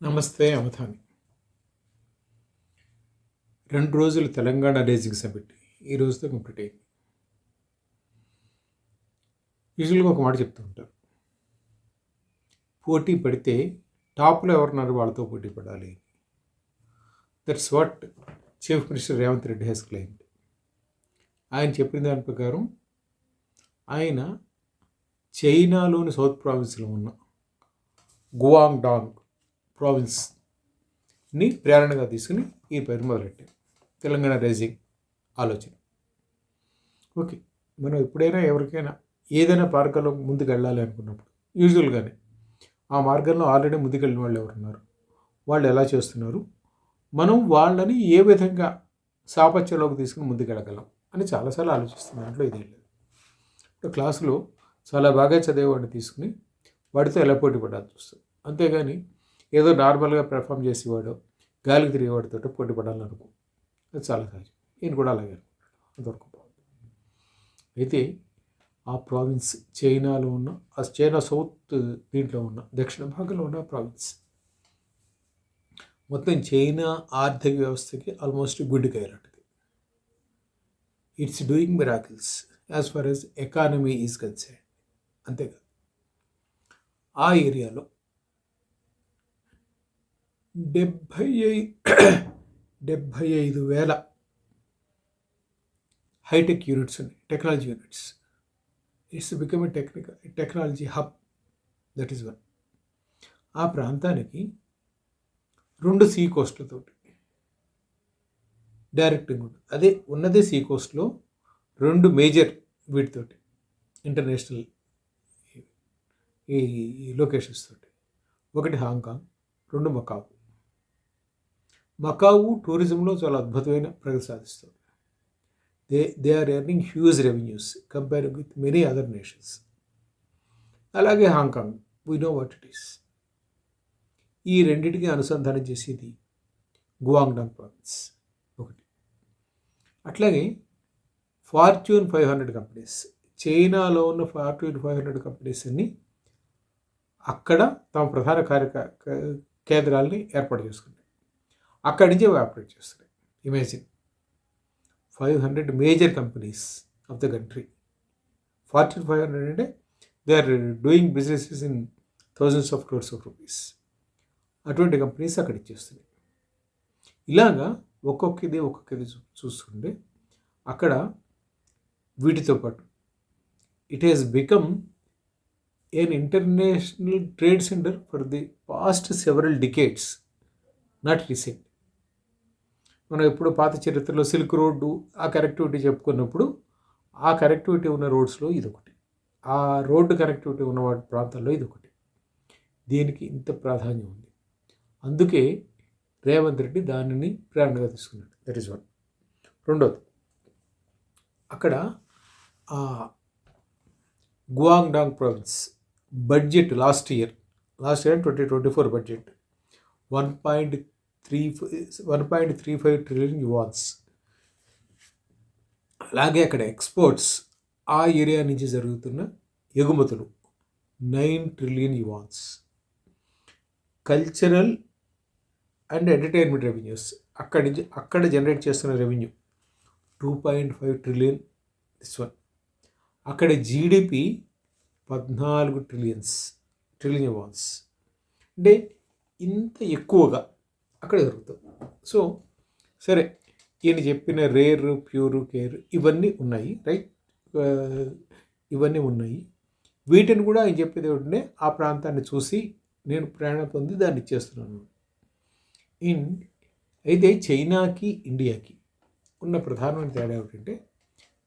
నమస్తే అవధాని రెండు రోజులు తెలంగాణ రేజింగ్ సబ్మిట్ ఈ రోజుతో కంప్లీట్ అయింది. యూజువల్గా ఒక మాట చెప్తూ ఉంటారు పోటీ పడితే టాప్లో ఎవరున్నారు వాళ్ళతో పోటీ పడాలి that's what chief minister Revanth Reddy his claim ఆయన చెప్పిన దాని ప్రకారం ఆయన చైనాలోని సౌత్ ప్రావిన్స్లో ఉన్న గువాంగ్ డాంగ్ ప్రావిన్స్ని ప్రేరణగా తీసుకుని ఈ పేరు మొదలెట్టారు. తెలంగాణ రైజింగ్ ఆలోచన. ఓకే మనం ఎప్పుడైనా ఎవరికైనా ఏదైనా మార్గంలో ముందుకు వెళ్ళాలి అనుకున్నప్పుడు యూజువల్గానే ఆ మార్గంలో ఆల్రెడీ ముందుకెళ్ళిన వాళ్ళు ఎవరున్నారు? వాళ్ళు ఎలా చేస్తున్నారు? మనం వాళ్ళని ఏ విధంగా సాపత్యంలోకి తీసుకుని ముందుకెళ్ళగలం అని చాలాసార్లు ఆలోచిస్తున్న దాంట్లో ఇదే లేదు. ఇప్పుడు క్లాసులో చాలా బాగా చదివేవాడిని తీసుకుని వాడితో ఎలా పోటీ పడాల్సి వస్తుంది? అంతేగాని ఏదో నార్మల్గా పెర్ఫామ్ చేసేవాడు గాలికి తిరిగేవాడితో పోటీ పడాలని అనుకో. అది చాలా సహజం. నేను కూడా అలాగే అనుకుంటాను అంతవరకు అయితే ఆ ప్రావిన్స్ చైనాలో ఉన్న ఆ చైనా సౌత్ దీంట్లో ఉన్న దక్షిణ భాగంలో ఉన్న ప్రావిన్స్ మొత్తం చైనా ఆర్థిక వ్యవస్థకి ఆల్మోస్ట్ గుడ్డి లాంటిది it's doing miracles as far as economy is concern అంతేకాదు. ఆ ఏరియాలో డెబ్భై ఐ డెబ్భై ఐదు వేల హైటెక్ యూనిట్స్ ఉన్నాయి technology units. It's become a technical technology hub that is one ఆ ప్రాంతానికి రెండు సీ కోస్ట్లతోటి డైరెక్టింగ్ ఉంటుంది. అదే ఉన్నదే సీ కోస్ట్లో రెండు మేజర్ వీటితోటి ఇంటర్నేషనల్ ఈ లొకేషన్స్ తోటి. ఒకటి హాంకాంగ్ రెండు మకావు మకావు టూరిజంలో చాలా అద్భుతమైన ప్రగతి సాధిస్తుంది. They they are earning huge revenues compare with many other nations అలాగే Hong Kong we know what it is ఈ రెండింటికి అనుసంధానం చేసేది గువాంగ్డాంగ్ ప్రావిన్స్ ఒకటి. అట్లాగే ఫార్చ్యూన్ ఫైవ్ హండ్రెడ్ కంపెనీస్ చైనాలో ఉన్న ఫార్చ్యూన్ ఫైవ్ హండ్రెడ్ కంపెనీస్ అన్ని అక్కడ తమ ప్రధాన కార్య కేంద్రాలని ఏర్పాటు చేసుకున్నాయి. అక్కడి నుంచి ఆపరేట్ చేస్తున్నాయి. Imagine five hundred major companies of the country fortune five hundred అంటే they are doing businesses in thousands of crores of rupees అటువంటి కంపెనీస్ అక్కడ ఇచ్చేస్తున్నాయి. ఇలాగా ఒక్కొక్కది ఒక్కొక్కది చూస్తుంటే అక్కడ వీటితో పాటు it has become an international trade centre for the past several decades not recent మనం ఎప్పుడు పాత చరిత్రలో సిల్క్ రోడ్డు ఆ కనెక్టివిటీ చెప్పుకున్నప్పుడు ఆ కనెక్టివిటీ ఉన్న రోడ్స్లో ఇదొకటి. ఆ రోడ్డు కనెక్టివిటీ ఉన్న వాటి ప్రాంతాల్లో ఇదొకటి. దీనికి ఇంత ప్రాధాన్యం ఉంది. అందుకే రేవంత్ రెడ్డి దానిని ప్రేరణగా తీసుకున్నాడు. దట్ ఈస్ వన్ రెండోది. అక్కడ Guangdong province budget last year last year twenty twenty four budget one point three one point three five trillion yuans. అలాగే అక్కడ ఎక్స్పోర్ట్స్ ఆ ఏరియా నుంచి జరుగుతున్న ఎగుమతులు. Nine trillion yuans. Cultural and entertainment revenues. అక్కడి నుంచి అక్కడ జనరేట్ చేస్తున్న revenue two point five trillion this one. అక్కడ జీడిపి పద్నాలుగు ట్రిలియన్స్ ట్రిలియన్ అవాన్స్ అంటే ఇంత ఎక్కువగా అక్కడ దొరుకుతుంది సో సరే ఈయన చెప్పిన రేర్ ప్యూర్ కేర్ ఇవన్నీ ఉన్నాయి రైట్? ఇవన్నీ ఉన్నాయి. వీటిని కూడా ఆయన చెప్పేది ఒకటినే ఆ ప్రాంతాన్ని చూసి నేను ప్రేరణ పొంది దాన్ని ఇచ్చేస్తున్నాను. ఇన్ అయితే చైనాకి ఇండియాకి ఉన్న ప్రధానమైన తేడా ఏమిటంటే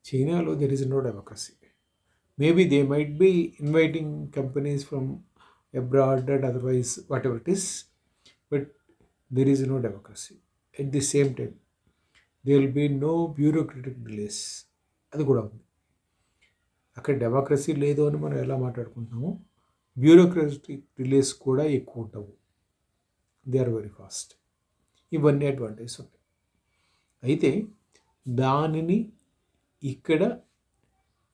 చైనాలో there is no democracy maybe they might be inviting companies from abroad and otherwise whatever it is but there is no democracy. At the same time there will be no bureaucratic delays. అది కూడా ఉంది. అక్కడ democracy లేదు అని మనం ఎలా మాట్లాడుకుంటున్నామో bureaucratic delays కూడా ఎక్కువ ఉండవు దే ఆర్ వెరీ ఫాస్ట్ ఇవన్నీ అడ్వాంటేజ్ ఉంటాయి. అయితే దానిని ఇక్కడ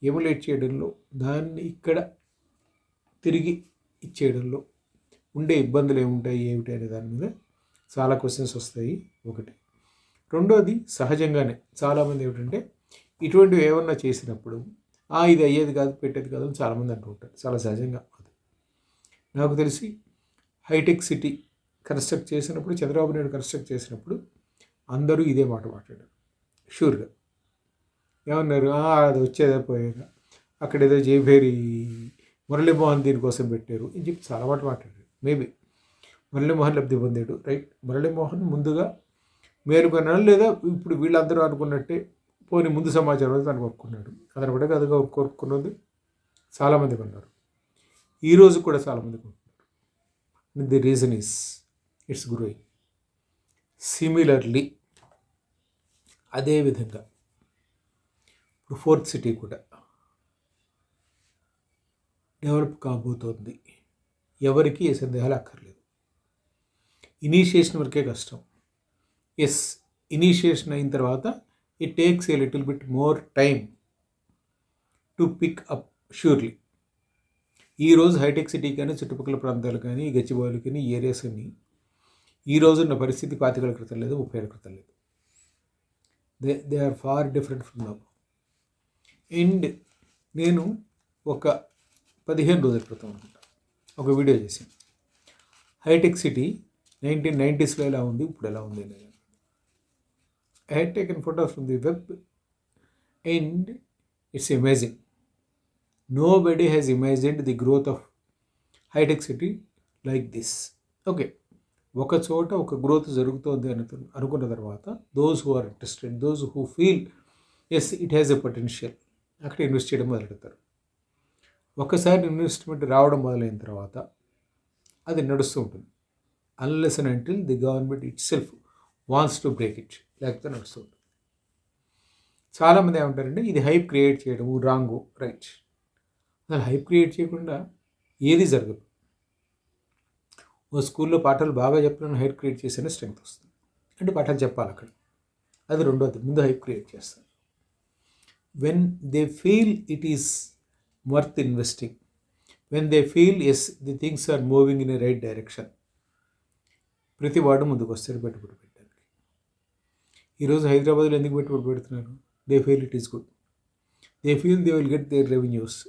ఎములేట్ చేయడంలో దాన్ని ఇక్కడ తిరిగి ఇచ్చేయడంలో ఉండే ఇబ్బందులు ఏముంటాయి ఏమిటి అనే దాని మీద చాలా క్వశ్చన్స్ వస్తాయి. ఒకటి. రెండోది సహజంగానే చాలామంది ఏమిటంటే ఇటువంటివి ఏమన్నా చేసినప్పుడు "ఆ, ఇది అయ్యేది కాదు పెట్టేది కాదు అని చాలామంది అంటూ ఉంటారు. చాలా సహజంగా అది. నాకు తెలిసి హైటెక్ సిటీ కన్స్ట్రక్ట్ చేసినప్పుడు చంద్రబాబు నాయుడు కన్స్ట్రక్ట్ చేసినప్పుడు అందరూ ఇదే మాట మాట్లాడారు. షూర్గా. ఏమన్నారు? అది వచ్చేదే పోయేదా అక్కడ ఏదో జైభేరి మురళీమోహన్ దీనికోసం పెట్టారు అని చెప్పి చాలా మాట మాట్లాడారు. మేబీ మురళీమోహన్ లబ్ధి పొందాడు రైట్? మురళీమోహన్ ముందుగా మేలుకొన్నాడు లేదా ఇప్పుడు వీళ్ళందరూ అనుకున్నట్టే పోని ముందు సమాచారం అయితే తను కోరుకున్నాడు అతను కూడా అదిగా కోరుకున్నది చాలామంది కొన్నారు ఈరోజు కూడా చాలామంది కొంటున్నారు the reason is it's growing similarly అదేవిధంగా ఇప్పుడు ఫోర్త్ సిటీ కూడా డెవలప్ కాబోతోంది. ఎవరికీ ఏ సందేహాలు అక్కర్లేదు. ఇనీషియేషన్ వరకే కష్టం. ఎస్ ఇనీషియేషన్ అయిన తర్వాత it takes a little bit more time to pick up surely ఈరోజు హైటెక్ సిటీ కానీ చుట్టుపక్కల ప్రాంతాలు కానీ గచ్చిబౌలి కానీ ఏరియాస్ కానీ ఈ రోజు ఉన్న పరిస్థితి పాతికల క్రితం లేదు ముప్పై ఏళ్ళ క్రితం లేదు. They they are far different from now and నేను ఒక పదిహేను రోజుల క్రితం అనుకుంటా. ఒక వీడియో చేశాను. హైటెక్ సిటీ నైన్టీన్ నైంటీస్లో ఎలా ఉంది ఇప్పుడు ఎలా ఉంది అనేది. I had taken photos from the web and it's imaging nobody has imagined the growth of Hitech City like this okay ఒక చోట ఒక గ్రోత్ జరుగుతోంది అని అనుకున్న తర్వాత those who are interested those who feel as it has a potential అక్కడ invest చేయడం మొదలెడతారు. ఒకసారి ఇన్వెస్ట్మెంట్ రావడం మొదలైన తర్వాత అది నడుస్తూ ఉంటుంది. Unless and until the government itself wants to break it లేకపోతే నడుస్తుంది చాలామంది ఏమంటారంటే ఇది హైప్ క్రియేట్ చేయడము రాంగు రైట్ అసలు హైప్ క్రియేట్ చేయకుండా ఏది జరగదు. ఓ స్కూల్లో పాఠాలు బాగా చెప్పాలని హైప్ క్రియేట్ చేస్తేనే స్ట్రెంగ్త్ వస్తుంది. అంటే పాఠాలు చెప్పాలి అక్కడ. అది రెండోది ముందు హైప్ క్రియేట్ చేస్తారు. When they feel it is worth investing when they feel as the things are moving in a right direction ప్రతి వాడు ముందుకు వస్తాడు పెట్టుబడి పెట్టడానికి. ఈరోజు హైదరాబాద్లో ఎందుకు పెట్టుబడి పెడుతున్నారు? They feel it is good they feel they will get their revenues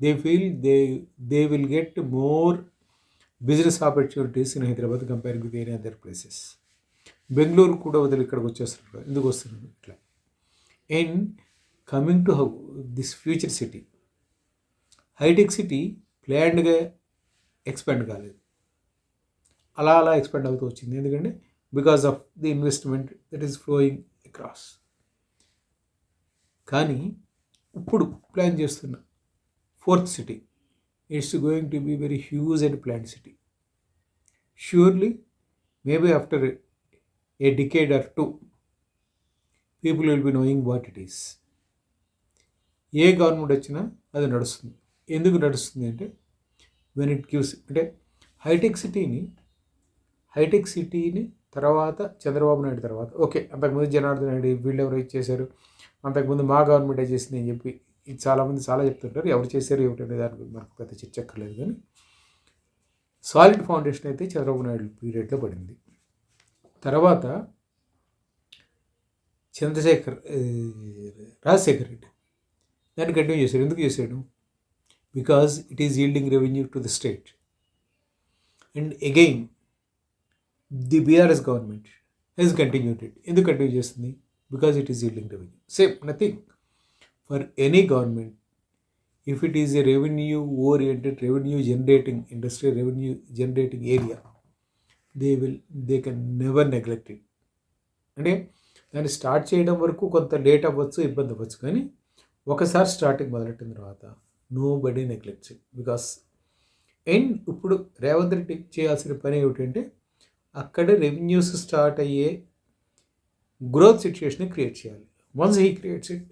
they feel they they will get more business opportunities in Hyderabad compare with any other places Bengaluru కూడా వదిలి ఇక్కడికి వచ్చేస్తున్నారు. ఎందుకు వస్తున్నారు? ఇట్లా. And coming to how this future city Hitech City ప్లాన్డ్గా expand కాలేదు. అలా అలా ఎక్స్పెండ్ అవుతూ వచ్చింది. ఎందుకంటే because of the investment that is flowing across కానీ ఇప్పుడు ప్లాన్ చేస్తున్న fourth city it's going to be very huge and plan city surely maybe after a decade or two people will be knowing what it is A government వచ్చినా అది నడుస్తుంది. ఎందుకు నడుస్తుంది అంటే when it gives అంటే hitech సిటీని hitech సిటీని తర్వాత చంద్రబాబు నాయుడు తర్వాత. ఓకే అంతకుముందు జనార్దన్ రెడ్డి వీళ్ళు ఎవరు ఇచ్చేశారు అంతకుముందు మా గవర్నమెంటే చేసింది అని చెప్పి ఇది చాలామంది చాలా చెప్తుంటారు. ఎవరు చేశారు ఏమిటనే దాని గురించి మనకు పెద్ద చర్చక్కర్లేదు కానీ సాలిడ్ ఫౌండేషన్ అయితే చంద్రబాబు నాయుడు పీరియడ్లో పడింది. తర్వాత చంద్రశేఖర్ రాజశేఖర్ రెడ్డి దాన్ని కంటిన్యూ చేశారు. ఎందుకు చేశాడు? Because it is yielding revenue to the state and again the BRS government has continued it. ఎందుకు కంటిన్యూ చేస్తుంది? Because it is yielding revenue same nothing for any government if it is a revenue oriented revenue generating industry revenue generating area they will they can never neglect it అంటే దాన్ని start చేయడం వరకు కొంత late అవ్వచ్చు ఇబ్బంది అవ్వచ్చు. కానీ ఒకసారి స్టార్టింగ్ మొదలెట్టిన తర్వాత nobody neglect because and ఇప్పుడు రేవంత్ రెడ్డి చేయాల్సిన పని ఏమిటంటే అక్కడ రెవెన్యూస్ స్టార్ట్ అయ్యే గ్రోత్ సిచ్యుయేషన్ క్రియేట్ చేయాలి. Once he creates it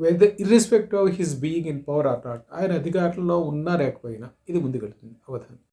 whether irrespective of his being in power or not ఆయన అధికారంలో ఉన్నా లేకపోయినా ఇది ముందుకెళ్తుంది. అవధానం.